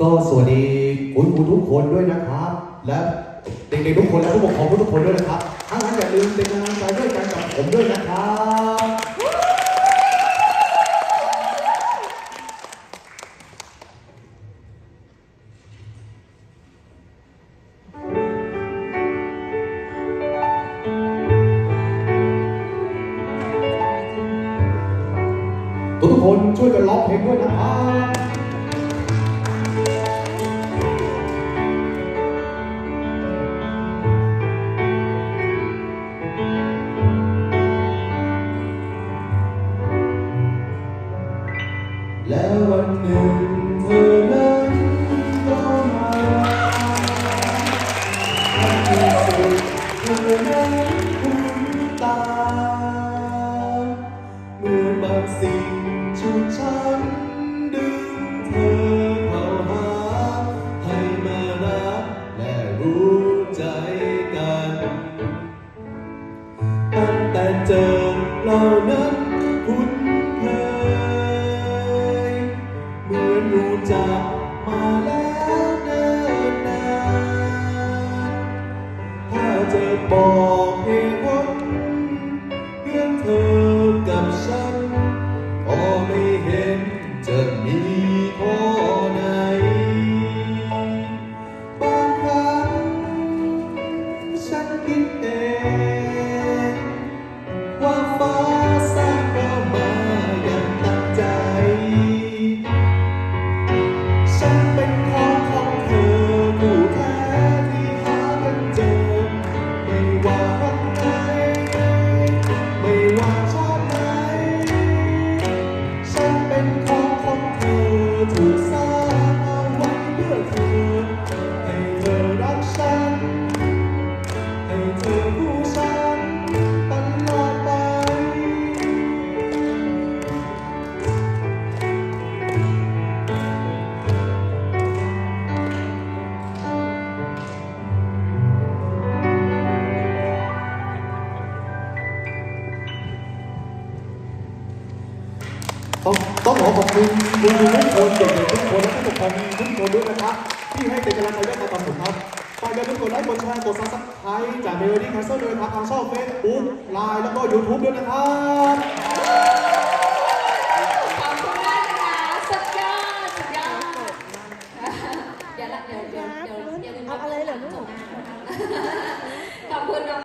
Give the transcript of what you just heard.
ก็สวัสดีคุณครูทุกคนด้วยนะครับ และเด็กๆทุกคนและผู้ปกครองทุกคนด้วยนะครับถ้างั้นอย่าลืมเป็นกำลังใจด้วยกันกับผมด้วยนะครับทุกคนช่วยกันร้องเพลงด้วยนะครับ แล้ววันหนึ่งเธอนั้นก็มาในที่สุดเธอนั้นคุ้นตาเหมือนบางสิ่งฉุกฉันดึงเธอเข้าหา ให้มารักและรู้ใจกัน ตั้งแต่เจอ จักมาแล้วเนิ่นนานถ้าจะบอกเหตุผลเรื่องเธอกับฉันก็ไม่เห็นจะมีข้อไหน บางครั้งฉันคิดเอง ต้องต้องขอขอบคุณครูทุกคนทุกๆทุกคนและผู้กครทุกคนด้วยนะครับ ที่ให้เป็นกำลังใจและความสุขครับฝากกันทุกคไลค์กดแชร์กดซับสไครต์จากเมโลดี้แคสเซิลด้ยรัทางช่องเฟซบุ๊กไลน์แล้วก็ยูทูบด้วยนะครับขอบคุณมากนะคะสุดยอดสุดยอดเดี๋ยวละเดี๋ยวเดี๋ยวเดี๋ยวเดี๋ยวลืมเอาอะไรเหรอลูก ขอบคุณน้